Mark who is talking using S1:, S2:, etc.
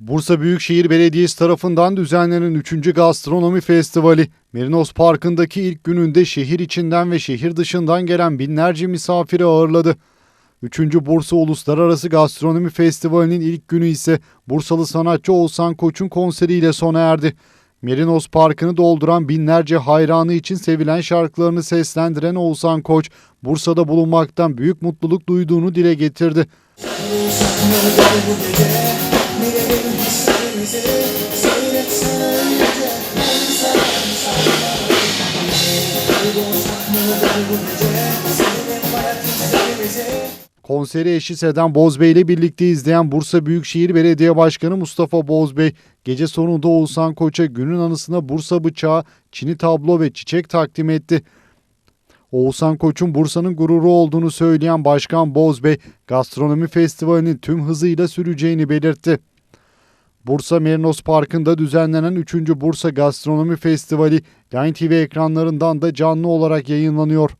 S1: Bursa Büyükşehir Belediyesi tarafından düzenlenen 3. Gastronomi Festivali, Merinos Parkı'ndaki ilk gününde şehir içinden ve şehir dışından gelen binlerce misafiri ağırladı. 3. Bursa Uluslararası Gastronomi Festivali'nin ilk günü ise Bursalı sanatçı Oğuzhan Koç'un konseriyle sona erdi. Merinos Parkı'nı dolduran binlerce hayranı için sevilen şarkılarını seslendiren Oğuzhan Koç, Bursa'da bulunmaktan büyük mutluluk duyduğunu dile getirdi. Konseri eşi Sedan Bozbey ile birlikte izleyen Bursa Büyükşehir Belediye Başkanı Mustafa Bozbey, gece sonunda Oğuzhan Koç'a günün anısına Bursa bıçağı, çini tablo ve çiçek takdim etti. Oğuzhan Koç'un Bursa'nın gururu olduğunu söyleyen Başkan Bozbey, gastronomi festivalinin tüm hızıyla süreceğini belirtti. Bursa Merinos Parkı'nda düzenlenen 3. Bursa Gastronomi Festivali Line TV ekranlarından da canlı olarak yayınlanıyor.